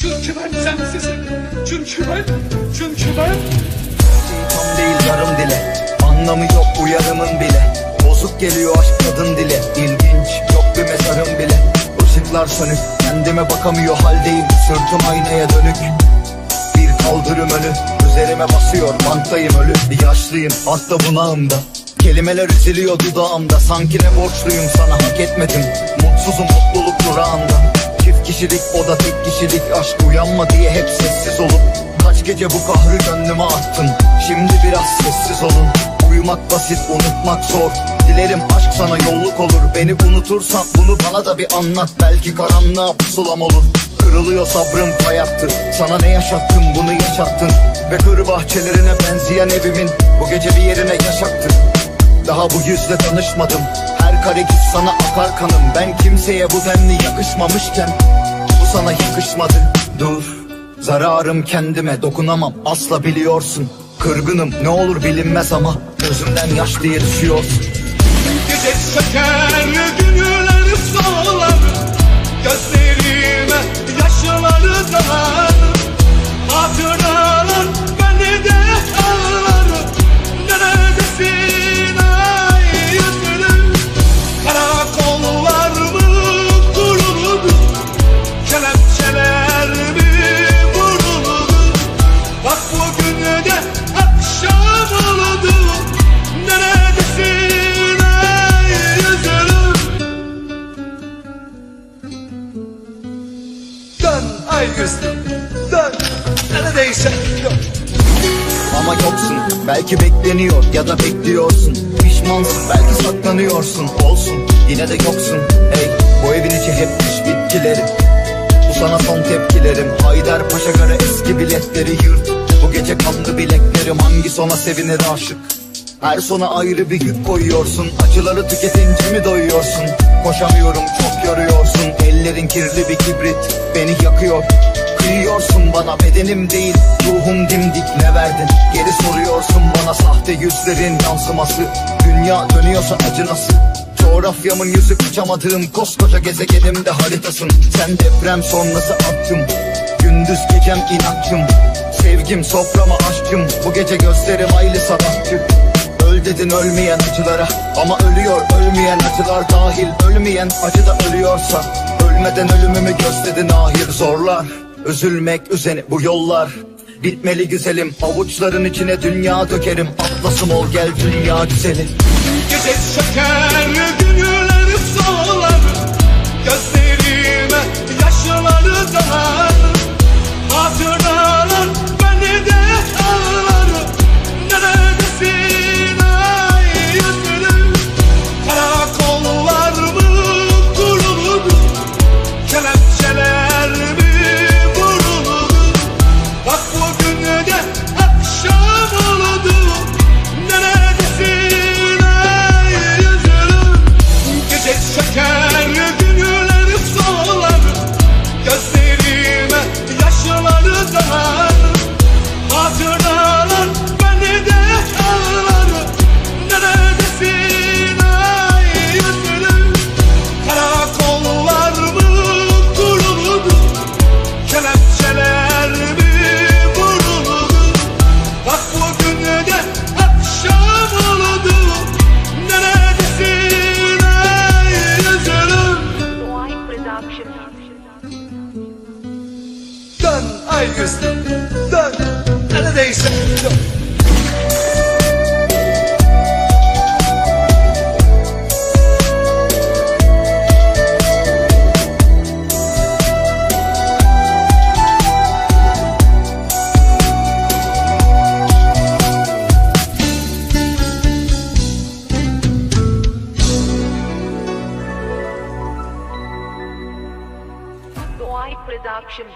Çünkü ben sensizim. Çünkü ben, çünkü ben. Tam değil yarım dile Anlamı yok uyarımın bile. Bozuk geliyor aşk kadın dile İlginç yok bir mezarım bile. Işıklar sönük kendime bakamıyor haldeyim Sırtım aynaya dönük. Bir kaldırım önü Üzerime basıyor banktayım ölü. Bir yaşlıyım hasta bunağımda Kelimeler üzülüyor dudağımda. Sanki ne borçluyum sana hak etmedim. Mutsuzum mutluluk durağında. Çift kişilik o da tek kişilik. Aşk uyanma diye hep sessiz olup Kaç gece bu kahrı gönlüme attın? Şimdi biraz sessiz olun. Uyumak basit unutmak zor. Dilerim aşk sana yolluk olur. Beni unutursan bunu bana da bir anlat. Belki karanlığa pusulam olur. Kırılıyor sabrım hayattı Sana ne yaşattım bunu yaşattın. Ve kır bahçelerine benzeyen evimin Bu gece bir yerine yaşattın daha bu yüzle tanışmadım. Her kare git sana akar kanım. Ben kimseye bu denli yakışmamışken Bu sana yakışmadı. Dur Zararım kendime dokunamam. Asla biliyorsun. Kırgınım ne olur bilinmez ama Gözümden yaş diye düşüyorsun. Gece söker günler Neredeyse. Ama yoksun belki bekleniyor ya da bekliyorsun. Pişmansın belki saklanıyorsun. Olsun yine de yoksun. Hey bu evin içi hep diş bitkileri. Bu sana son tepkilerim. Haydar Paşa göre eski biletleri yırt. Bu gece kanlı bileklerim. Hangi sona sevinir aşık? Her sona ayrı bir yük koyuyorsun. Acıları tüketince mi doyuyorsun? Koşamıyorum çok yoruyorsun. Ellerin kirli bir kibrit Beni yakıyor Kıyıyorsun bana bedenim değil Ruhum dimdik. Ne verdin? Geri soruyorsun bana sahte yüzlerin yansıması. Dünya dönüyorsa acı nasıl? Coğrafyamın yüzü kaçamadığım koskoca gezegenimde haritasın. Sen deprem sonrası attım Gündüz gecem inatçım. Sevgim soframa aşkım. Bu gece gözlerim aylı sabahçı. Öl dedin ölmeyen acılara Ama ölüyor ölmeyen acılar dahil. Ölmeyen acı da ölüyorsa Ölmeden ölümümü gözledin ahir zorlar Üzülmek üzeni bu yollar. Bitmeli güzelim Avuçların içine dünya dökerim. Atlasım ol gel dünya güzeli Gece söker günler solar? Gözlerime yaşları dalar Ay yüzlüm dön. Neredeyse dön Production.